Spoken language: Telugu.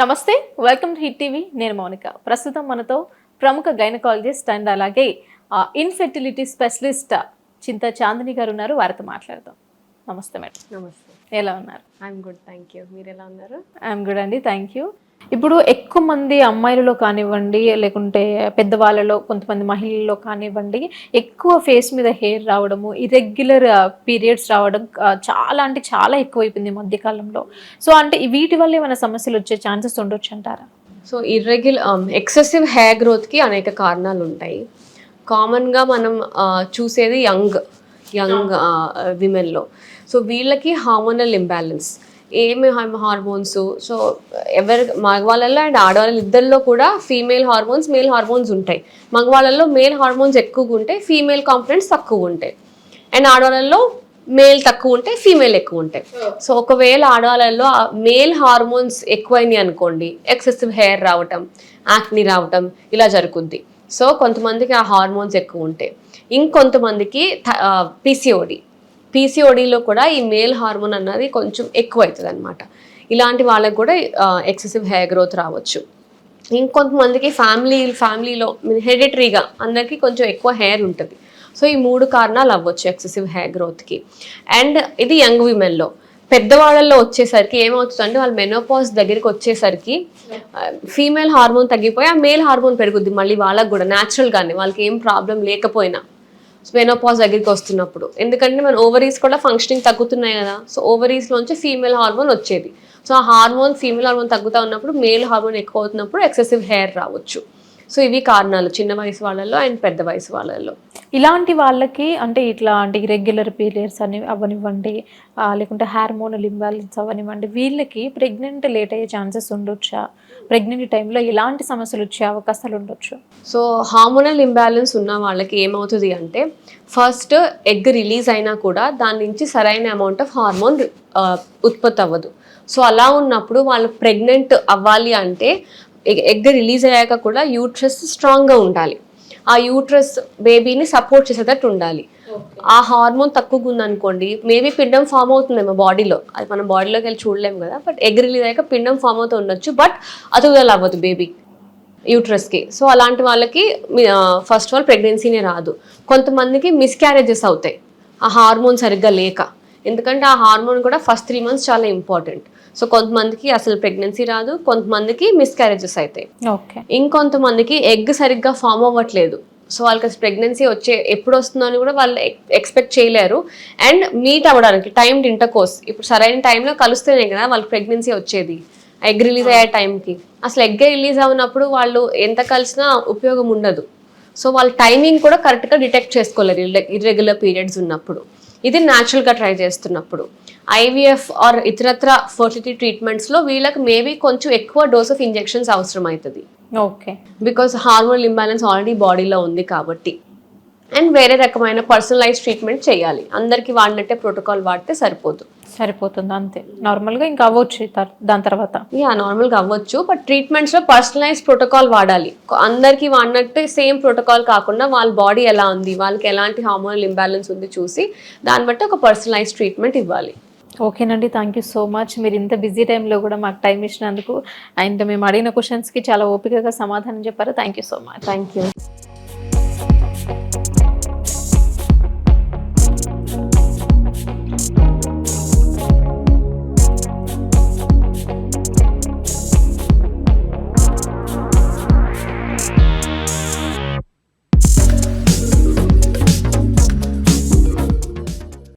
నమస్తే వెల్కమ్ టు హిట్ టీవీ. నేను మౌనిక. ప్రస్తుతం మనతో ప్రముఖ గైనకాలజిస్ట్ అండ్ అలాగే ఇన్ఫెర్టిలిటీ స్పెషలిస్ట్ చింత చాందిని గారు ఉన్నారు. వారితో మాట్లాడదాం. నమస్తే మేడం. నమస్తే. ఎలా ఉన్నారు? ఐఎమ్ గుడ్ థ్యాంక్ యూ మీరు ఎలా ఉన్నారు? ఐఎమ్ గుడ్ అండి థ్యాంక్ యూ ఇప్పుడు ఎక్కువ మంది అమ్మాయిలలో కానివ్వండి లేకుంటే పెద్దవాళ్ళలో కొంతమంది మహిళల్లో కానివ్వండి ఎక్కువ ఫేస్ మీద హెయిర్ రావడము ఇరెగ్యులర్ పీరియడ్స్ రావడం ఆ, చాలా అంటే చాలా ఎక్కువైపోయింది మధ్యకాలంలో. సో అంటే వీటి వల్ల ఏమైనా సమస్యలు వచ్చే ఛాన్సెస్ ఉండొచ్చు అంటారా? సో ఇర్రెగ్యులర్ ఎక్సెసివ్ హెయిర్ గ్రోత్కి అనేక కారణాలు ఉంటాయి. కామన్గా మనం ఆ, చూసేది యంగ్. యంగ్ విమెన్లో సో వీళ్ళకి హార్మోనల్ ఇంబ్యాలెన్స్ ఏమి హార్మోన్స్ సో ఎవరి మగవాళ్ళలో అండ్ ఆడవాళ్ళలో ఇద్దరిలో కూడా ఫీమేల్ హార్మోన్స్ మేల్ హార్మోన్స్ ఉంటాయి. మగవాళ్ళలో మేల్ హార్మోన్స్ ఎక్కువగా ఉంటాయి ఫీమేల్ కాంపనెంట్స్ తక్కువ ఉంటాయి. అండ్ ఆడవాళ్ళలో మేల్ తక్కువ ఉంటే ఫీమేల్ ఎక్కువ ఉంటాయి. సో ఒకవేళ ఆడవాళ్ళలో మేల్ హార్మోన్స్ ఎక్కువైనాయి అనుకోండి ఎక్సెసివ్ హెయిర్ రావటం యాక్ని రావటం ఇలా జరుగుద్ది. సో కొంతమందికి ఆ హార్మోన్స్ ఎక్కువ ఉంటాయి. ఇంకొంతమందికి పీసీఓడి పీసీఓడిలో కూడా ఈ మేల్ హార్మోన్ అన్నది కొంచెం ఎక్కువ అవుతుంది అనమాట ఇలాంటి వాళ్ళకి కూడా ఎక్సెసివ్ హెయిర్ గ్రోత్ రావచ్చు. ఇంకొంతమందికి ఫ్యామిలీ ఫ్యామిలీలో హెరిటరీగా అందరికీ కొంచెం ఎక్కువ హెయిర్ ఉంటుంది. సో ఈ మూడు కారణాలు అవ్వచ్చు ఎక్సెసివ్ హెయిర్ గ్రోత్కి. అండ్ ఇది యంగ్ విమెన్లో. పెద్దవాళ్ళల్లో వచ్చేసరికి ఏమవుతుందంటే వాళ్ళు మెనోపాజ్ దగ్గరికి వచ్చేసరికి ఫీమేల్ హార్మోన్ తగ్గిపోయి ఆ మేల్ హార్మోన్ పెరుగుద్ది మళ్ళీ వాళ్ళకి కూడా న్యాచురల్గానే వాళ్ళకి ఏం ప్రాబ్లం లేకపోయినా. మెనోపాజ్ దగ్గరికి వస్తున్నప్పుడు. ఎందుకంటే మన ఓవరీస్ కూడా ఫంక్షనింగ్ తగ్గుతున్నాయి కదా. సో ఓవరీస్లోంచి ఫీమేల్ హార్మోన్ వచ్చేది. సో ఆ హార్మోన్ ఫీమేల్ హార్మోన్ తగ్గుతూ ఉన్నప్పుడు మేల్ హార్మోన్ ఎక్కువ అవుతున్నప్పుడు ఎక్సెసివ్ హెయిర్ రావచ్చు. సో ఇవి కారణాలు చిన్న వయసు వాళ్ళల్లో అండ్ పెద్ద వయసు వాళ్ళల్లో. ఇలాంటి వాళ్ళకి అంటే ఇట్లా అంటే ఇరెగ్యులర్ పీరియడ్స్ అని అవనివ్వండి లేకుంటే హార్మోనల్ ఇంబ్యాలెన్స్ అవనివ్వండి వీళ్ళకి ప్రెగ్నెంట్ లేట్ అయ్యే ఛాన్సెస్ ఉండొచ్చా? ప్రెగ్నెంట్ టైంలో ఎలాంటి సమస్యలు వచ్చే అవకాశాలు ఉండొచ్చు. సో హార్మోనల్ ఇంబ్యాలెన్స్ ఉన్న వాళ్ళకి ఏమవుతుంది అంటే ఫస్ట్ ఎగ్ రిలీజ్ అయినా కూడా దాని నుంచి సరైన అమౌంట్ ఆఫ్ హార్మోన్ ఉత్పత్తి అవ్వదు. సో అలా ఉన్నప్పుడు వాళ్ళు ప్రెగ్నెంట్ అవ్వాలి అంటే ఎగ్ రిలీజ్ అయ్యాక కూడా యూట్రస్ స్ట్రాంగ్గా ఉండాలి. ఆ యూట్రస్ బేబీని సపోర్ట్ చేసేటట్టు ఉండాలి. ఆ హార్మోన్ తక్కువగా ఉందనుకోండి మేబీ పిండం ఫామ్ అవుతుందేమో బాడీలో. అది మనం బాడీలోకి వెళ్ళి చూడలేము కదా బట్ ఎగ్ రిలీజ్ అయ్యాక పిండం ఫామ్ అవుతూ ఉండొచ్చు బట్ అతుగుదల అవ్వదు బేబీ యూట్రస్కి. సో అలాంటి వాళ్ళకి ఫస్ట్ ఆఫ్ ఆల్ ప్రెగ్నెన్సీనే రాదు. కొంతమందికి మిస్క్యారేజెస్ అవుతాయి. ఆ హార్మోన్ సరిగ్గా లేక. ఎందుకంటే ఆ హార్మోన్ కూడా ఫస్ట్ త్రీ మంత్స్ చాలా ఇంపార్టెంట్. సో కొంతమందికి అసలు ప్రెగ్నెన్సీ రాదు కొంతమందికి మిస్క్యారేజెస్ అవుతాయి ఓకే. ఇంకొంతమందికి ఎగ్ సరిగ్గా ఫామ్ అవ్వట్లేదు. సో వాళ్ళకి అసలు ప్రెగ్నెన్సీ వచ్చే ఎప్పుడు వస్తుందో అని కూడా వాళ్ళు ఎక్స్పెక్ట్ చేయలేరు. అండ్ మీట్ అవ్వడానికి టైం ఇంటర్కోర్స్ ఇప్పుడు సరైన టైంలో కలిస్తేనే కదా వాళ్ళకి ప్రెగ్నెన్సీ వచ్చేది. ఎగ్ రిలీజ్ అయ్యే టైంకి అసలు ఎగ్ రిలీజ్ అవునప్పుడు వాళ్ళు ఎంత కలిసినా ఉపయోగం ఉండదు. సో వాళ్ళ టైమింగ్ కూడా కరెక్ట్గా డిటెక్ట్ చేసుకోలేరు ఇర్రెగ్యులర్ పీరియడ్స్ ఉన్నప్పుడు. ఇది న్యాచురల్గా ట్రై చేస్తున్నప్పుడు. ఐవీఎఫ్ ఆర్ ఇతరత్ర ఫర్టిలిటీ ట్రీట్మెంట్స్లో వీళ్ళకి మేబీ కొంచెం ఎక్కువ డోస్ ఆఫ్ ఇంజెక్షన్స్ అవసరం అవుతుంది okay because hormonal imbalance already బాడీలో ఉంది కాబట్టి. అండ్ వేరే రకమైన పర్సనలైజ్ ట్రీట్మెంట్ చేయాలి. అందరికీ వాడినట్టే ప్రోటోకాల్ వాడితే సరిపోదు. సరిపోతుంది అంతే. నార్మల్గా ఇంకా అవ్వచ్చు దాని తర్వాత. యా నార్మల్గా అవ్వచ్చు బట్ ట్రీట్మెంట్స్లో పర్సనలైజ్ ప్రోటోకాల్ వాడాలి. అందరికీ వాడినట్టు సేమ్ ప్రోటోకాల్ కాకుండా వాళ్ళ బాడీ ఎలా ఉంది వాళ్ళకి ఎలాంటి హార్మోనల్ ఇంబ్యాలెన్స్ ఉంది చూసి దాన్ని బట్టి ఒక పర్సనలైజ్ ట్రీట్మెంట్ ఇవ్వాలి. ఓకేనండి థ్యాంక్ యూ సో మచ్ మీరు ఇంత బిజీ టైంలో కూడా మాకు టైం ఇచ్చినందుకు అండ్ మేము అడిగిన క్వశ్చన్స్కి చాలా ఓపికగా సమాధానం చెప్పారు. Thank you so much thank you